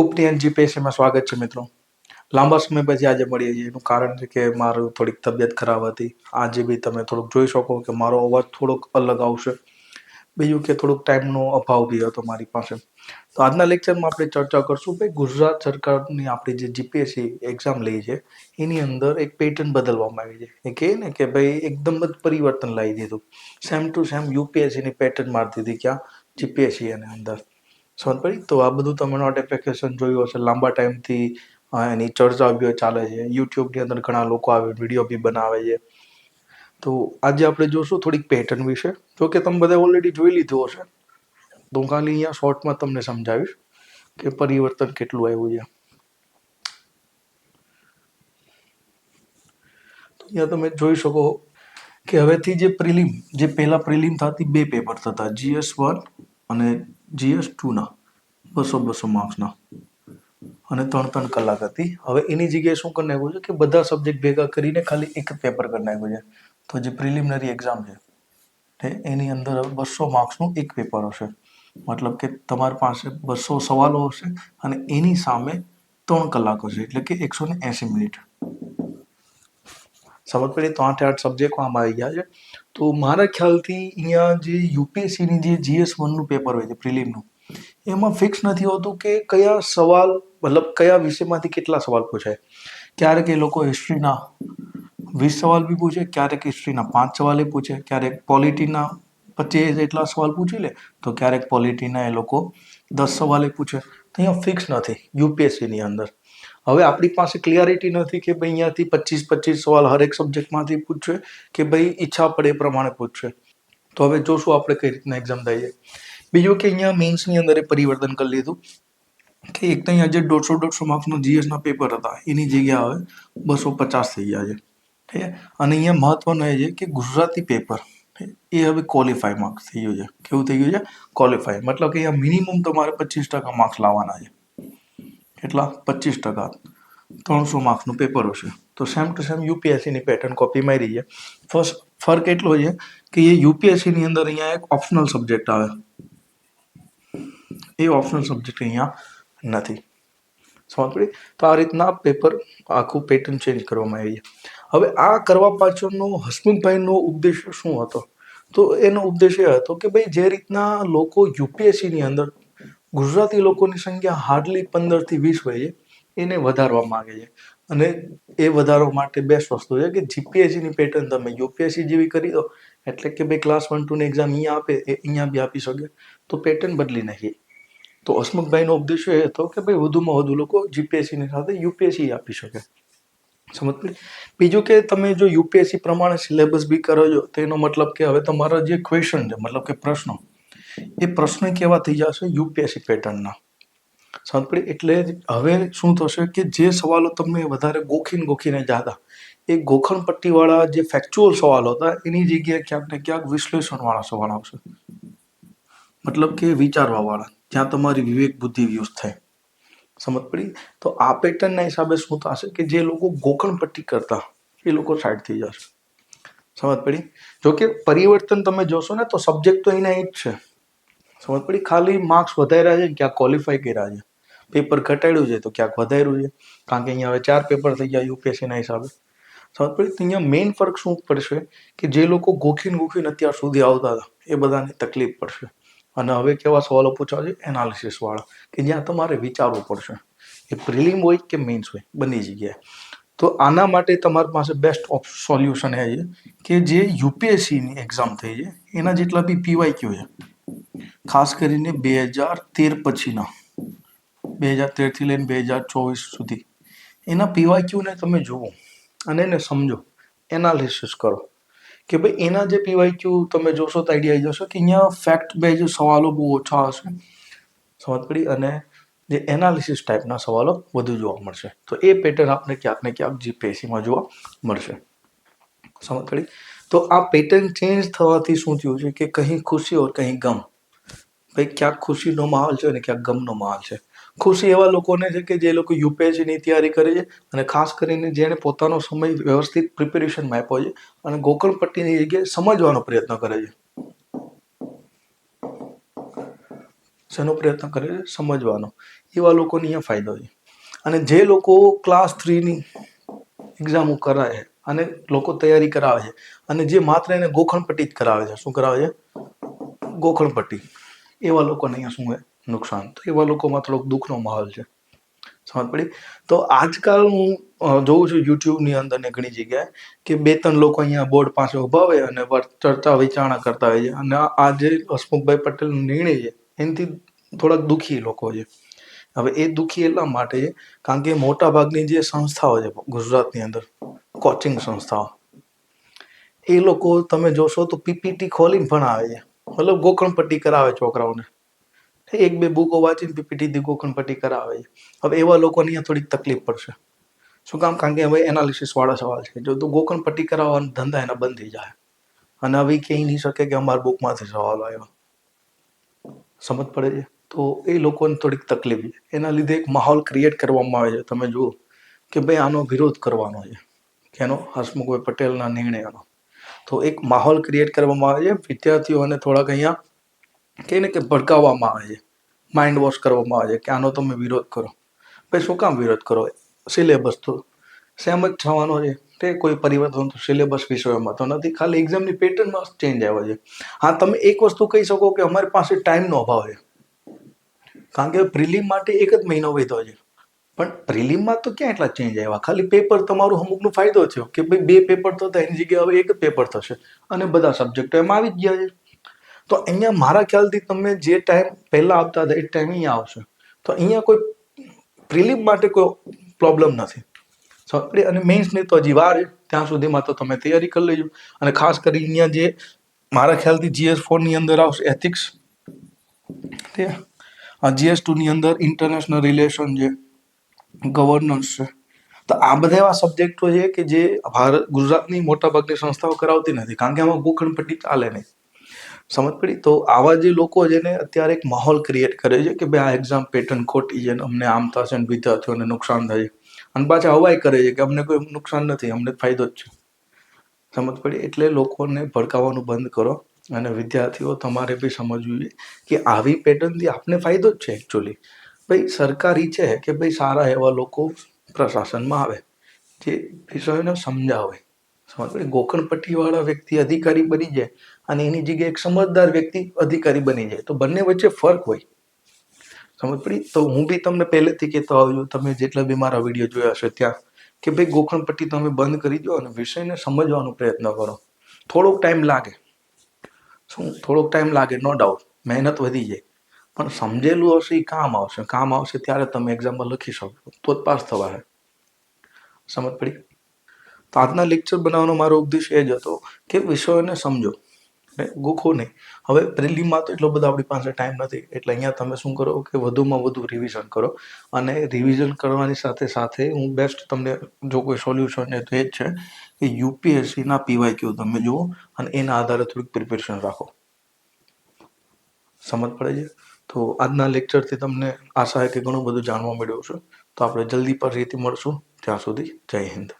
ઉપનયન જીપીએસસીમાં સ્વાગત છે મિત્રો. લાંબા સમય પછી આજે મળીએ છીએ. એનું કારણ છે કે મારું થોડીક તબિયત ખરાબ હતી. આજે બી તમે થોડુંક જોઈ શકો કે મારો અવાજ થોડોક અલગ આવશે. બીજું કે થોડુંક ટાઈમનો અભાવ બી હતો મારી પાસે. તો આજના લેક્ચરમાં આપણે ચર્ચા કરશું કે ગુજરાત સરકારની આપણી જે જીપીએસસી એક્ઝામ લઈ છે, એની અંદર એક પેટર્ન બદલવામાં આવી છે. એ કહે ને કે ભાઈ એકદમ જ પરિવર્તન લાવી દીધું. સેમ ટુ સેમ યુપીએસસીની પેટર્ન મારી દીધી ક્યાં? જીપીએસસી એની અંદર. પડી તો આ બધું તમે નોટિફિકેશન જોયું હશે. લાંબા ટાઈમથી એની ચર્ચા બી ચાલે છે. યુટ્યુબની અંદર ઘણા લોકો આવે વીડિયો બી બનાવે છે. તો આજે આપણે જોશું થોડીક પેટર્ન વિશે. જો કે તમે બધા ઓલરેડી જોઈ લીધું હશે. તો હું ખાલી અહીંયા શોર્ટમાં તમને સમજાવીશ કે પરિવર્તન કેટલું આવ્યું છે. તો અહીંયા તમે જોઈ શકો કે હવેથી જે પ્રિલિમ જે પહેલાં પ્રિલિમ થતી, બે પેપર થતા. જીએસ વન અને જીએસ ટુના બસો બસો માર્ક્સના અને ત્રણ ત્રણ કલાક હતી. હવે એની જગ્યાએ શું કરી નાખ્યું છે કે બધા સબ્જેક્ટ ભેગા કરીને ખાલી એક જ પેપર કરી નાખ્યું છે. તો જે પ્રિલિમિનરી એક્ઝામ છે એની અંદર બસો માર્ક્સનું એક પેપર હશે. મતલબ કે તમારી પાસે બસો સવાલો હશે અને એની સામે ત્રણ કલાક હશે, એટલે કે એકસો ને એંસી મિનિટ સમજ પડી? તો આઠે આઠ સબ્જેક્ટો આમાં આવી ગયા છે. તો મારા ખ્યાલથી અહીંયા જે યુપીએસસીની જે જીએસ વનનું પેપર હોય છે પ્રિલિમનું એમાં ફિક્સ નથી હોતું કે કયા સવાલ, મતલબ કયા વિષયમાંથી કેટલા સવાલ પૂછાય. ક્યારેક એ લોકો હિસ્ટ્રીના વીસ સવાલ બી પૂછે, ક્યારેક હિસ્ટ્રીના પાંચ સવાલ પૂછે, ક્યારેક પોલિટીના પચીસ એટલા સવાલ પૂછી લે, તો ક્યારેક પોલિટીના એ લોકો દસ સવાલ પૂછે. તો અહીંયા ફિક્સ નથી યુપીએસસીની અંદર. હવે આપણી પાસે ક્લિયરિટી નથી કે ભાઈ અહીંયાથી પચીસ પચીસ સવાલ હરેક સબ્જેક્ટમાંથી પૂછશે કે ભાઈ ઈચ્છા પડે એ પ્રમાણે પૂછશે તો હવે જોશું આપણે કઈ રીતના એક્ઝામ છે. બીજું કે અહીંયા મેન્સની અંદર પરિવર્તન કરી લીધું કે એક તો અહીંયા જે દોઢસો દોઢસો માર્ક્સનો જીએસના પેપર હતા, એની જગ્યા હવે બસો પચાસ થઈ ગયા છે. ઠીક છે? અને અહીંયા મહત્વનું એ છે કે ગુજરાતી પેપર એ હવે ક્વોલિફાય માર્ક્સ થઈ ગયું છે. કેવું થઈ ગયું છે? ક્વોલિફાય મતલબ કે અહીંયા મિનિમમ તમારે પચીસ ટકા માર્ક્સ લાવવાના છે. કેટલા પચીસ ટકા, ત્રણસો માર્ક્સનું પેપર હશે. તો સેમ ટુ સેમ યુપીએસસીની પેટર્ન કોપી મારી છે. ફર્સ્ટ ફર્ક એટલો છે કે એ યુપીએસસીની અંદર અહીંયા એક ઓપ્શનલ સબ્જેક્ટ આવે. એ ઓપ્શનલ સબ્જેક્ટ અહીંયા નથી. સમજ પડી? તો આ રીતના પેપર આખું પેટર્ન ચેન્જ કરવામાં આવી હવે આ કરવા પાછળનો હસમુખભાઈનો ઉપદેશ શું હતો? તો એનો ઉદ્દેશ એ હતો કે ભાઈ, જે રીતના લોકો યુપીએસસીની અંદર ગુજરાતી લોકોની સંખ્યા હાર્ડલી પંદરથી વીસ હોય છે. એને વધારવા માગે છે. અને એ વધારવા માટે બેસ્ટ વસ્તુ છે કે જીપીએસસીની પેટર્ન તમે યુપીએસસી જેવી કરી દો, એટલે કે ભાઈ ક્લાસ વન ટુની એક્ઝામ અહીંયા આપે, એ અહીંયા બી આપી શકે, તો પેટર્ન બદલી નાખીએ. તો હસમુખભાઈનો ઉપદેશ એ હતો કે ભાઈ વધુમાં વધુ લોકો જીપીએસસીની સાથે યુપીએસસી આપી શકે. સમજ પડી? બીજું કે તમે જો યુપીએસસી પ્રમાણે સિલેબસ બી કરો છો, તો એનો મતલબ કે હવે તમારા જે ક્વેશ્ચન છે, મતલબ કે પ્રશ્નો એ પ્રશ્ન કેવા થઈ જશે યુપીએસસી પેટર્નના? પડી એટલે હવે શું થશે કે જે સવાલો તમને વધારે ગોખીને ગોખીને જાતા એ ગોખણપટ્ટીવાળા જે ફેક્ચ્યુઅલ સવાલો હતા, એની જગ્યાએ ક્યાંક ને ક્યાંક વિશ્લેષણવાળા સવાલ આવશે. મતલબ કે વિચારવાવાળા, જ્યાં તમારી વિવેક બુદ્ધિ યુઝ થાય. સમજ પડી તો આ પેટર્નના હિસાબે શું થશે કે જે લોકો ગોખણપટ્ટી કરતા, એ લોકો સાઈડ થઈ જશે. સમજ પડી જોકે પરિવર્તન તમે જોશો ને, તો સબ્જેક્ટ તો એના જ છે. સમજ પડી? ખાલી માર્ક્સ વધાર્યા છે ક્યાંક ક્વોલિફાય કર્યા છે. પેપર ઘટાડ્યું છે તો ક્યાંક વધાર્યું છે. કારણ કે અહીંયા હવે ચાર પેપર થઈ ગયા યુપીએસસીના હિસાબે. સમજ પડી? તો અહીંયા મેઇન ફરક શું પડશે? કે જે લોકો ગોખીને ગોખીને અત્યાર સુધી આવતા હતા, એ બધાને તકલીફ પડશે. અને હવે કેવા સવાલો પૂછવા છે? એનાલિસિસવાળા કે જ્યાં તમારે વિચારવું પડશે. એ પ્રિલિમ હોય કે મેન્સ હોય? બંને જગ્યાએ. તો આના માટે તમારી પાસે બેસ્ટ સોલ્યુશન એ છે કે જે યુપીએસસીની એક્ઝામ થઈ છે, એના જેટલા બી પીવાય ક્યુ છે. ખાસ કરીને બે હજાર તેર પછીના. બે હજાર તેરથી લઈને બે હજાર ચોવીસ સુધી. એના પીવાય ક્યુને તમે જુઓ અને એને સમજો. એનાલિસિસ કરો. કે ભાઈ એના જે પીવાય ક્યુ તમે જોશો તો આઈડિયા આવી જશે કે અહીંયા ફેક્ટ બેઝ સવાલો બહુ ઓછા હશે. સમજ પડી? અને જે એનાલિસિસ ટાઈપના સવાલો વધુ જોવા મળશે. તો એ પેટર્ન આપણે ક્યાંક ને ક્યાંક જીપીએસસીમાં જોવા મળશે. સમજ પડી? તો આ પેટર્ન ચેન્જ થવાથી શું થયું છે કે કહીં ખુશી ઓર કહીં ગમ? ભાઈ, ક્યાંક ખુશીનો માહોલ છે અને ક્યાંક ગમનો માહોલ છે. ખુશી એવા લોકોને છે કે જે લોકો યુપીએસસીની તૈયારી કરે છે અને ખાસ કરીને જેણે પોતાનો સમય વ્યવસ્થિત પ્રિપેરેશનમાં આપ્યો છે અને પટ્ટીની જગ્યાએ સમજવાનો પ્રયત્ન કરે છે. શેનો પ્રયત્ન કરે છે? સમજવાનો. એવા લોકોને અહીંયા ફાયદો છે. અને જે લોકો ક્લાસ થ્રીની એક્ઝામો કરાવે છે અને લોકો તૈયારી કરાવે છે. અને જે માત્ર એને ગોખણપટ્ટી જ કરાવે છે. શું કરાવે છે? ગોખણપટ્ટી. એવા લોકોને અહીંયા શું હોય? નુકસાન. તો એવા લોકોમાં થોડોક દુઃખનો માહોલ છે. સમજ પડી? તો આજકાલ હું જોઉં છું યુટ્યુબની અંદર ને ઘણી જગ્યાએ કે બે ત્રણ લોકો અહીંયા બોર્ડ પાસે ઊભા હોય અને ચર્ચા વિચારણા કરતા હોય છે. અને આ- જે હસમુખભાઈ પટેલનો નિર્ણય છે, એનાથી થોડાક દુઃખી લોકો છે. હવે એ દુઃખી એટલા માટે કારણ કે મોટા ભાગની જે સંસ્થાઓ છે ગુજરાતની અંદર કોચિંગ સંસ્થાઓ. એ લોકો તમે જોશો તો પીપીટી ખોલીને ભણાવે છે. મતલબ ગોખણપટ્ટી કરાવે છોકરાઓને. એક બે બુકો વાંચીને પીપીટી ગોખણપટ્ટી કરાવે છે. હવે એવા લોકોને અહીંયા થોડીક તકલીફ પડશે. શું કામ? કારણ કે હવે એનાલિસિસવાળા સવાલ છે. જો તો ગોખણપટ્ટી કરાવવાનો ધંધા એના બંધ થઈ જાય. અને હવે કહી નહીં શકે કે અમારા બુકમાંથી સવાલ આવ્યો. સમજ પડે છે? તો એ લોકોને થોડીક તકલીફ છે. એના લીધે એક માહોલ ક્રિએટ કરવામાં આવે છે. તમે જુઓ કે ભાઈ આનો વિરોધ કરવાનો છે. કે એનો હસમુખભાઈ પટેલના નિર્ણયનો. તો એક માહોલ ક્રિએટ કરવામાં આવે છે. વિદ્યાર્થીઓને થોડાક અહીંયા કહે ને કે ભડકાવવામાં આવે છે. માઇન્ડ વોશ કરવામાં આવે છે કે આનો તમે વિરોધ કરો. ભાઈ, શું કામ વિરોધ કરો? સિલેબસ તો સેમ જ થવાનો છે. તે કોઈ પરિવર્તન તો સિલેબસ વિષયોમાં તો નથી. ખાલી એક્ઝામની પેટર્નમાં ચેન્જ આવ્યો છે. હા, તમે એક વસ્તુ કહી શકો કે અમારી પાસે ટાઈમનો અભાવ છે. કારણ કે પ્રિલિમ માટે એક જ મહિનો વધ્યો છે. પણ પ્રિલિમમાં તો ક્યાં એટલા ચેન્જ આવ્યા? ખાલી પેપર તમારું અમુકનો ફાયદો થયો કે ભાઈ બે પેપર તો હતા એની જગ્યાએ હવે એક પેપર થશે. અને બધા સબ્જેક્ટો એમાં આવી જ ગયા છે. તો અહીંયા મારા ખ્યાલથી તમે જે ટાઈમ પહેલાં આપતા હતા, એ ટાઈમ અહીંયા આવશે. તો અહીંયા કોઈ પ્રિલિમ માટે કોઈ પ્રોબ્લેમ નથી. સમજે અને મેઇન્સની તો હજી વાર ત્યાં સુધીમાં તો તમે તૈયારી કરી લેજો. અને ખાસ કરી અહીંયા જે મારા ખ્યાલથી જીએસ ફોરની અંદર આવશે એથિક્સ તે જીએસ ટુની અંદર ઇન્ટરનેશનલ રિલેશન છે. ગવર્નન્સ છે તો આ બધા એવા સબ્જેક્ટો છે કે જે ભારત, ગુજરાતની મોટાભાગની સંસ્થાઓ કરાવતી નથી. કારણ કે આમાં ગોખણપટ્ટી ચાલે નહીં. સમજ પડી? તો આવા જે લોકો જેને અત્યારે એક માહોલ ક્રિએટ કરે છે કે ભાઈ આ એક્ઝામ પેટર્ન ખોટી છે ને, અમને આમ થશે ને વિદ્યાર્થીઓને નુકસાન થાય અને પાછા હવાઈ કરે છે કે અમને કોઈ નુકસાન નથી, અમને ફાયદો જ છે. સમજ પડી? એટલે લોકોને ભડકાવવાનું બંધ કરો અને વિદ્યાર્થીઓ, તમારે બી સમજવું જોઈએ કે આવી પેટર્નથી આપને ફાયદો જ છે એકચ્યુઅલી ભાઈ, સરકાર ઈચ્છે કે ભાઈ સારા એવા લોકો પ્રશાસનમાં આવે, જે વિષયોને સમજાવે. સમજ પડી? ગોકણપટ્ટીવાળા વ્યક્તિ અધિકારી બની જાય અને એની જગ્યાએ એક સમજદાર વ્યક્તિ અધિકારી બની જાય, તો બંને વચ્ચે ફરક હોય. સમજ પડી? તો હું બી તમને પહેલેથી કહેતો આવ્યો તમે જેટલા બી મારા વીડિયો જોયા હશે ત્યાં, કે ભાઈ ગોખણપટ્ટી તમે બંધ કરી દો અને વિષયને સમજવાનો પ્રયત્ન કરો. થોડોક ટાઈમ લાગે. શું? થોડોક ટાઈમ લાગે, નો ડાઉટ. મહેનત વધી જાય. પણ સમજેલું હશે એ કામ આવશે. કામ આવશે ત્યારે તમે એક્ઝામમાં લખી શકો. તો જ પાસ થવા હે. સમજ પડી? તો આજના લેક્ચર બનાવવાનો મારો ઉદ્દેશ એ જ હતો કે વિષયોને સમજો. ગોખો નહીં. હવે પ્રિલિમમાં તો એટલો બધો આપણી પાસે ટાઈમ નથી. એટલે અહીંયા તમે શું કરો કે વધુમાં વધુ રિવિઝન કરો. અને રિવિઝન કરવાની સાથે સાથે હું બેસ્ટ તમને જો કોઈ સોલ્યુશન છે તો એ જ છે કે યુપીએસસીના પીવાય ક્યુ તમે જુઓ અને એના આધારે થોડીક પ્રિપેરેશન રાખો. સમજ પડે છે? તો આજના લેક્ચરથી તમને આશા છે કે ઘણું બધું જાણવા મળ્યું છે તો આપણે જલ્દી રીતિ મળશું. ત્યાં સુધી જય હિન્દ.